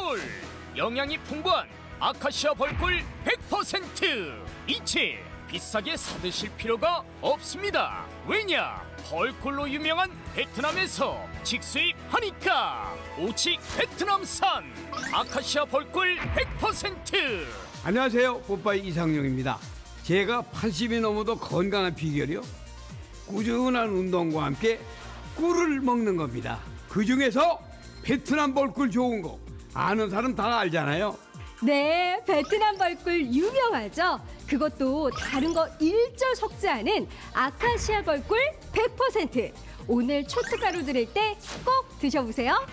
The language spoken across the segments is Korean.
꿀! 영양이 풍부한 아카시아 벌꿀 100% 이체 비싸게 사드실 필요가 없습니다. 왜냐? 벌꿀로 유명한 베트남에서 직수입하니까 오직 베트남산 아카시아 벌꿀 100% 안녕하세요. 뽀빠이 이상용입니다. 제가 80이 넘어도 건강한 비결이요. 꾸준한 운동과 함께 꿀을 먹는 겁니다. 그 중에서 베트남 벌꿀 좋은 거 아는 사람 다 알잖아요. 네, 베트남 벌꿀 유명하죠. 그것도 다른 거 일절 섞지 않은 아카시아 벌꿀 100%. 오늘 초특가로 드릴 때 꼭 드셔보세요.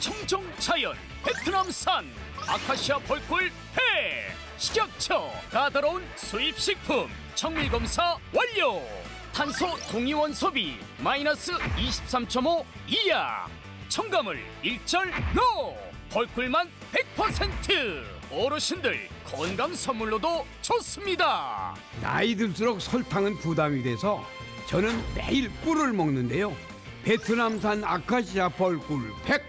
청정 자연 베트남산 아카시아 벌꿀 회 식약처 까다로운 수입 식품 정밀 검사 완료 탄소 동위원 소비 마이너스 23.5 이하 첨가물 일절 노 벌꿀만 100% 어르신들 건강 선물로도 좋습니다. 나이 들수록 설탕은 부담이 돼서 저는 매일 꿀을 먹는데요. 베트남산 아카시아 벌꿀 100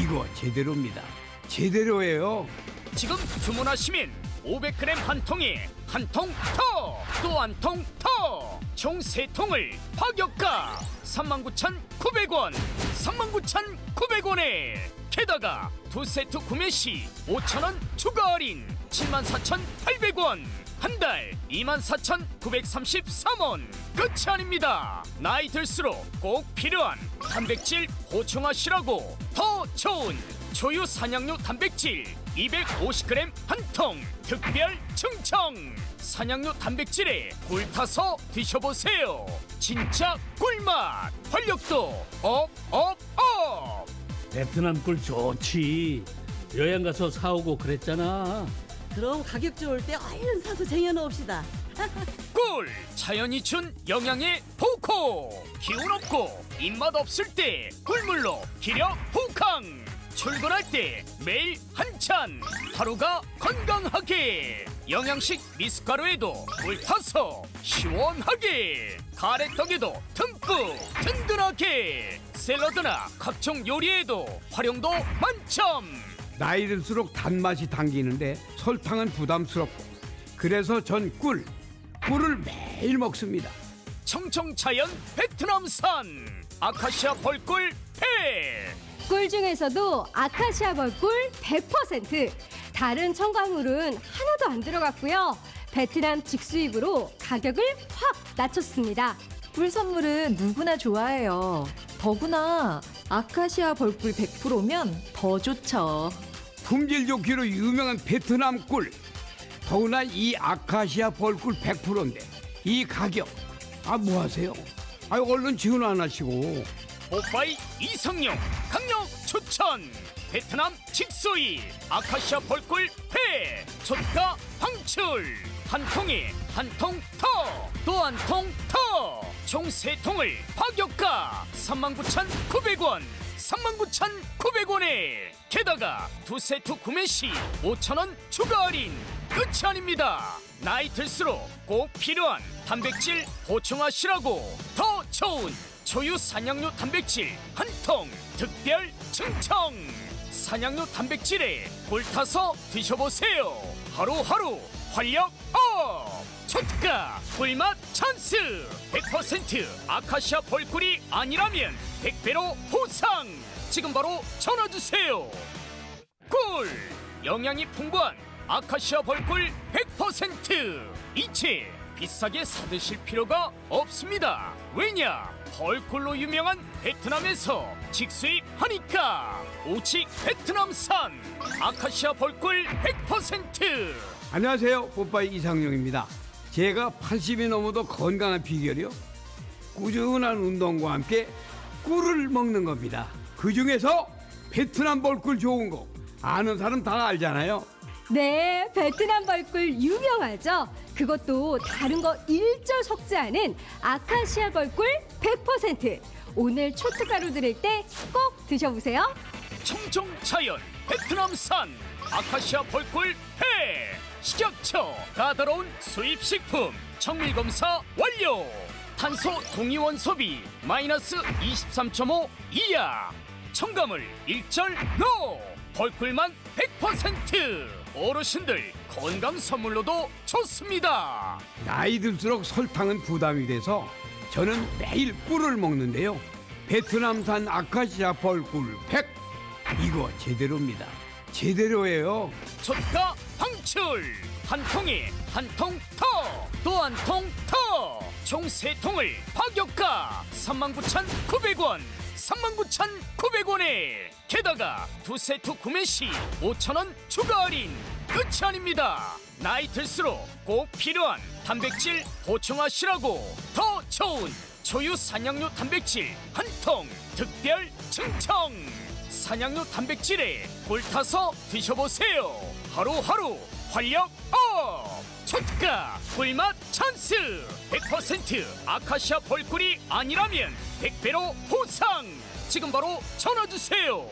이거 제대로입니다. 제대로예요. 지금 주문하시면 500g 한 통에 한 통 더! 또 한 통 더! 총 세통을 파격가 39,900원 39,900원에 게다가 두 세트 구매 시 5,000원 추가 할인 74,800원 한 달 24,933원. 끝이 아닙니다. 나이 들수록 꼭 필요한 단백질 보충하시라고 더 좋은 초유 산양류 단백질 250g 한 통 특별 충청. 산양류 단백질에 꿀 타서 드셔보세요. 진짜 꿀맛. 활력도 업업업 베트남 꿀 좋지. 여행 가서 사오고 그랬잖아. 그럼 가격 좋을 때 얼른 사서 쟁여놓읍시다. 꿀 자연이 준 영양의 보코 기운 없고 입맛 없을 때 꿀물로 기력 호강 출근할 때 매일 한잔 하루가 건강하게 영양식 미숫가루에도 꿀 타서 시원하게 가래떡에도 듬뿍 든든하게 샐러드나 각종 요리에도 활용도 만점 나이 들수록 단맛이 당기는데 설탕은 부담스럽고 그래서 전 꿀, 꿀을 매일 먹습니다. 청청자연 베트남산 아카시아 벌꿀 회 꿀 중에서도 아카시아 벌꿀 100%. 다른 첨가물은 하나도 안 들어갔고요. 베트남 직수입으로 가격을 확 낮췄습니다. 꿀 선물은 누구나 좋아해요. 더구나 아카시아 벌꿀 100%면 더 좋죠. 품질 좋기로 유명한 베트남 꿀. 더구나 이 아카시아 벌꿀 100%인데 이 가격 아 뭐 하세요? 아 얼른 지원 안 하시고 오빠이 이성용 강력 추천. 베트남 직소이 아카시아 벌꿀 회 초가 방출 한 통에 한통더또한통더총세 통을 파격가 39,900원 39,900원에 게다가 두 세트 구매 시 5,000원 추가 할인. 끝이 아닙니다. 나이 들수록 꼭 필요한 단백질 보충하시라고. 더 좋은 초유 산양류 단백질 한 통 특별 충청. 산양류 단백질에 꿀 타서 드셔보세요. 하루하루 활력 업! 초특가 꿀맛 찬스! 100% 아카시아 벌꿀이 아니라면 100배로 보상! 지금 바로 전화주세요. 꿀! 영양이 풍부한 아카시아 벌꿀 100% 이체 비싸게 사드실 필요가 없습니다 왜냐 벌꿀로 유명한 베트남에서 직수입하니까 오직 베트남산 아카시아 벌꿀 100% 안녕하세요. 뽀빠이 이상용입니다. 제가 80이 넘어도 건강한 비결이요. 꾸준한 운동과 함께 꿀을 먹는 겁니다. 그 중에서 베트남 벌꿀 좋은 거 아는 사람 다 알잖아요. 네, 베트남 벌꿀 유명하죠. 그것도 다른 거 일절 섞지 않은 아카시아 벌꿀 100%. 오늘 초특가로 드릴 때 꼭 드셔보세요. 청정 자연 베트남산 아카시아 벌꿀 회 식약처 까다로운 수입 식품 정밀 검사 완료 탄소 동위원 소비 마이너스 23.5 이하 첨가물 일절 노 벌꿀만 100% 어르신들 건강 선물로도 좋습니다. 나이 들수록 설탕은 부담이 돼서 저는 매일 꿀을 먹는데요. 베트남산 아카시아 벌꿀 100 이거 제대로입니다. 제대로예요. 초가 방출 한 통에 한통더또한통더총세 통을 파격가. 39,900원 39,900원에 게다가 두 세트 구매 시 5,000원 추가 할인 끝이 아닙니다 나이 들수록 꼭 필요한 단백질 보충하시라고 더 좋은 초유 산양류 단백질 한 통 특별 증정 산양류 단백질에 꿀 타서 드셔보세요. 하루하루 활력 업! 초특가 꿀맛 찬스! 100% 아카시아 벌꿀이 아니라면 100배로 보상! 지금 바로 전화 주세요.